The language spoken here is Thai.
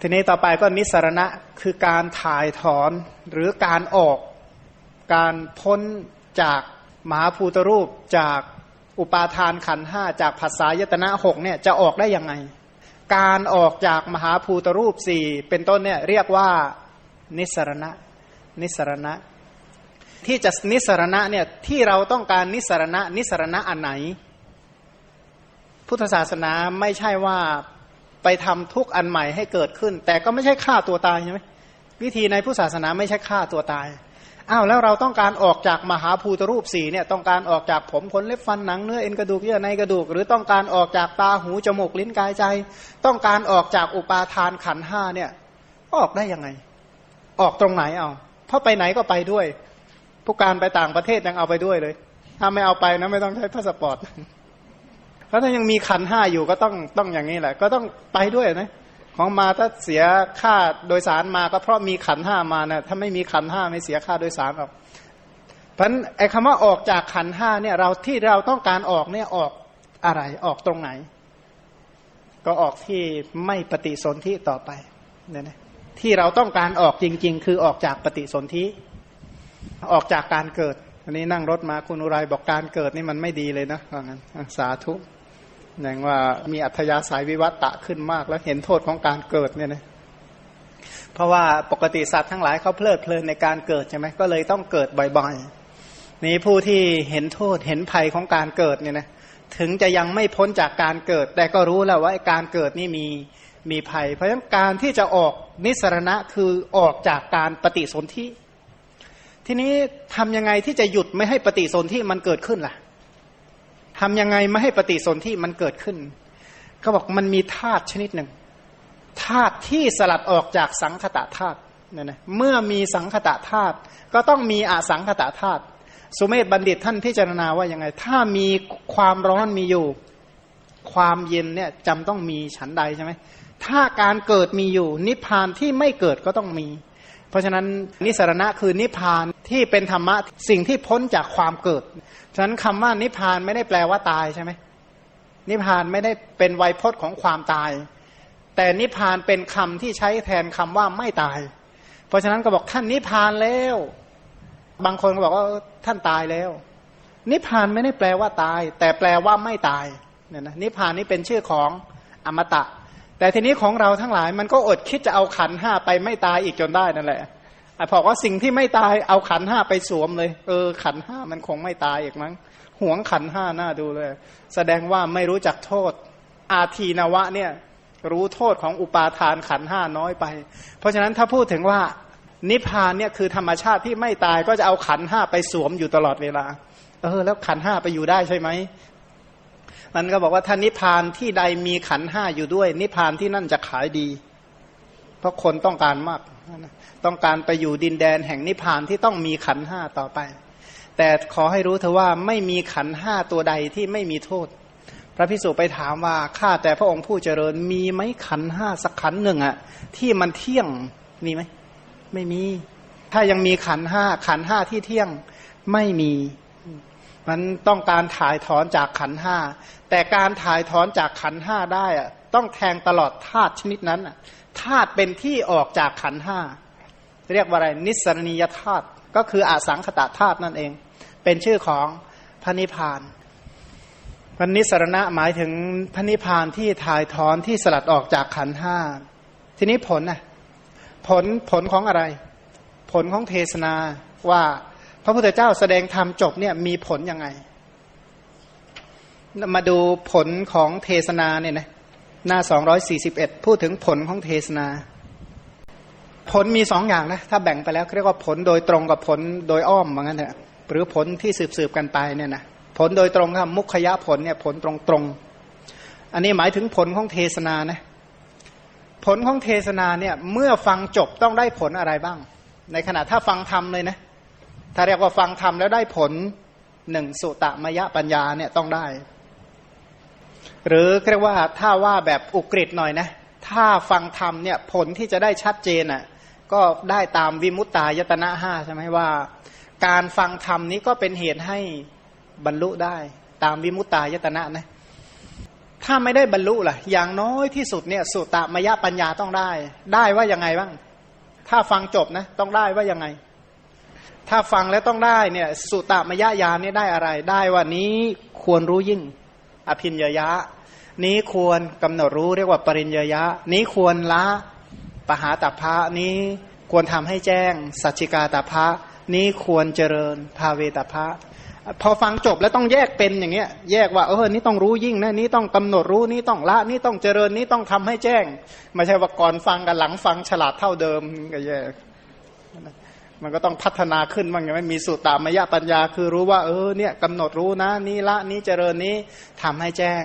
ทีนี้ต่อไปก็นิสรณะคือการถ่ายถอนหรือการออก การพ้นจากมหาภูตรูปจากอุปาทานขันห้าจากภาษายตนะหกเนี่ยจะออกได้ยังไง การออกจากมหาภูตรูปสี่เป็นต้นเนี่ยเรียกว่านิสรณะ นิสรณะ ที่จะนิสรณะเนี่ยที่เราต้องการนิสรณะนิสรณะอันไหน พุทธศาสนาไม่ใช่ว่า ไปทำทุกอันใหม่ให้เกิดขึ้น แต่ก็ไม่ใช่ฆ่าตัวตายใช่ไหมวิธีในพุทธศาสนาไม่ใช่ฆ่าตัวตายอ้าวแล้วเราต้องการออกจากมหาภูตรูปสี่เนี่ยต้องการออกจากผมขนเล็บฟันหนังเนื้อเอ็นกระดูกเยื่อในกระดูก หรือต้องการออกจากตาหูจมูกลิ้นกายใจ ต้องการออกจากอุปาทานขันห้าเนี่ยออกได้ยังไง ออกตรงไหนเอาเพราะไปไหนก็ไปด้วย ผู้การไปต่างประเทศยังเอาไปด้วยเลย ถ้าไม่เอาไปนะไม่ต้องใช้พาสปอร์ต แล้วถ้ายังมีขันห้าอยู่ก็ต้องต้องอย่างนี้แหละ ก็ต้องไปด้วยนะของมาถ้าเสียค่าโดยสารมาก็เพราะมีขันห้ามานะถ้าไม่มีขันห้าไม่เสียค่าโดยสารหรอกเพราะนั้นไอ้คำว่าออกจากขันห้าเนี่ยเราที่เราต้องการออกเนี่ยออกอะไรออกตรงไหน ก็ออกที่ไม่ปฏิสนธิต่อไปเนี่ยนะที่เราต้องการออกจริง ๆ คือออกจากปฏิสนธิออกจากการเกิด อันนี้นั่งรถมาคุณอุไรบอกการเกิดนี่มันไม่ดีเลยนะว่างั้นสาธุ แสดงว่ามีอัธยาศัยวิวัตตะขึ้นมาก แล้วเห็นโทษของการเกิดเนี่ยนะเพราะว่าปกติสัตว์ทั้งหลายเขาเพลิดเพลินในการเกิดใช่ไหมก็เลยต้องเกิดบ่อยๆนี้ผู้ที่เห็นโทษเห็นภัยของการเกิดเนี่ยนะถึงจะยังไม่พ้นจากการเกิด แต่ก็รู้แล้วว่าการเกิดนี่มีมีภัย เพราะฉะนั้นการที่จะออกนิสรณะคือออกจากการปฏิสนธิทีนี้ทำยังไงที่จะหยุดไม่ให้ปฏิสนธิมันเกิดขึ้นล่ะ ทำยังไงไม่ให้ปฏิสนธิมันเกิดขึ้นเขาบอกมันมีธาตุชนิดหนึ่งธาตุที่สลัดออกจากสังคตะธาตุเนี่ยนะเมื่อมีสังคตะธาตุก็ต้องมีอสังคตะธาตุสุเมธบัณฑิตท่านพิจารณาว่ายังไง ถ้ามีความร้อนมีอยู่ ความเย็นเนี่ยจำต้องมีฉันใดใช่ไหมถ้าการเกิดมีอยู่ นิพพานที่ไม่เกิดก็ต้องมี เพราะฉะนั้นนิสรณะคือนิพพานที่เป็นธรรมะสิ่งที่พ้นจากความเกิด ฉะนั้นคำว่านิพพานไม่ได้แปลว่าตายใช่ไหมนิพพานไม่ได้เป็นไวยพจน์ของความตาย แต่นิพพานเป็นคำที่ใช้แทนคำว่าไม่ตาย เพราะฉะนั้นก็บอกท่านนิพพานแล้ว บางคนก็บอกว่าท่านตายแล้ว นิพพานไม่ได้แปลว่าตาย แต่แปลว่าไม่ตายเนี่ยนะนิพพานนี้เป็นชื่อของอมตะ แต่ทีนี้ของเราทั้งหลายมันก็อดคิดจะเอาขันห้าไปไม่ตายอีกจนได้นั่นแหละไอ้พอว่าสิ่งที่ไม่ตายเอาขันห้าไปสวมเลย เออขันห้ามันคงไม่ตายอีกมั้งหวงขันห้าหน้าดูเลย แสดงว่าไม่รู้จักโทษ อาทีนวะเนี่ยรู้โทษของอุปาทานขันห้าน้อยไป เพราะฉะนั้นถ้าพูดถึงว่านิพพานเนี่ยคือธรรมชาติที่ไม่ตายก็จะเอาขันห้าไปสวมอยู่ตลอดเวลา เออ แล้วขันห้าไปอยู่ได้ใช่ไหม มันก็บอกว่าถ้านิพพานที่ใดมีขันห้าอยู่ด้วย นิพพานที่นั่นจะขายดี เพราะคนต้องการมาก ต้องการไปอยู่ดินแดนแห่งนิพพานที่ต้องมีขันห้าต่อไป แต่ขอให้รู้เถอะว่าไม่มีขันห้าตัวใดที่ไม่มีโทษ พระพิสุไปถามว่าข้าแต่พระองค์ผู้เจริญมีไหมขันห้าสักขันหนึ่งอะที่มันเที่ยงมีไหมไม่มี ถ้ายังมีขันห้าขันห้าที่เที่ยงไม่มี มันต้องการถ่ายถอนจากขันห้าแต่การถ่ายถอนจากขันห้าได้อะต้องแทงตลอดธาตุชนิดนั้นธาตุเป็นที่ออกจากขันห้าเรียกว่าอะไรนิสรณียธาตุก็คืออาสังขตาธาตุนั่นเอง เป็นชื่อของพระนิพพานพันนิสรณะหมายถึงพระนิพพานที่ถ่ายถอนที่สลัดออกจากขันห้าทีนี้ผลนะผลผลของอะไร ผลของเทศนาว่า พระพุทธเจ้าแสดงธรรมจบเนี่ยมีผลยังไง มาดูผลของเทศนาเนี่ยนะหน้าสองร้อยสี่สิบเอ็ดพูดถึงผลของเทศนา ผลมีสองอย่างนะถ้าแบ่งไปแล้วเรียกว่าผลโดยตรงกับผลโดยอ้อมเหมือนกันเถอะหรือผลที่สืบสืบกันไปเนี่ยนะผลโดยตรงครับมุขยะผลเนี่ยผลตรงตรงอันนี้หมายถึงผลของเทศนานะผลของเทศนาเนี่ยเมื่อฟังจบต้องได้ผลอะไรบ้าง ในขณะถ้าฟังธรรมเลยนะ ถ้าเรียกว่าฟังธรรมแล้วได้ผลหนึ่งสุตมยปัญญาเนี่ยต้องได้ หรือเรียกว่าถ้าว่าแบบอุกฤษหน่อยนะ ถ้าฟังธรรมเนี่ยผลที่จะได้ชัดเจนอะก็ได้ตามวิมุตตายตนะห้าใช่ไหมว่า การฟังธรรมนี้ก็เป็นเหตุให้บรรลุได้ ตามวิมุตตายตนะนะถ้าไม่ได้บรรลุล่ะ อย่างน้อยที่สุดเนี่ยสุตตมยปัญญาต้องได้ ได้ว่ายังไงบ้าง ถ้าฟังจบนะ ต้องได้ว่ายังไง ถ้าฟังแล้วต้องได้เนี่ยสุตตมยญาณเนี่ยได้อะไรได้ว่านี้ควรรู้ยิ่ง อภินญยะ นี้ควรกำหนดรู้เรียกว่าปริญญยะ นี้ควรละปหาตัพะนี้ควรทำให้แจ้ง สัจจิกาตัพะนี้ควรเจริญภาเวตัพะพอฟังจบแล้วต้องแยกเป็นอย่างเงี้ย แยกว่าเออนี่ต้องรู้ยิ่งนะนี่ต้องกำหนดรู้นี่ต้องละนี่ต้องเจริญนี่ต้องทำให้แจ้งไม่ใช่ว่าก่อนฟังกับหลังฟังฉลาดเท่าเดิมก็แย่ มันก็ต้องพัฒนาขึ้นบ้างไงไม่มีสุตตามยปัญญา คือรู้ว่าเออเนี่ยกำหนดรู้นะนี้ละนี้เจริญนี้ทำให้แจ้ง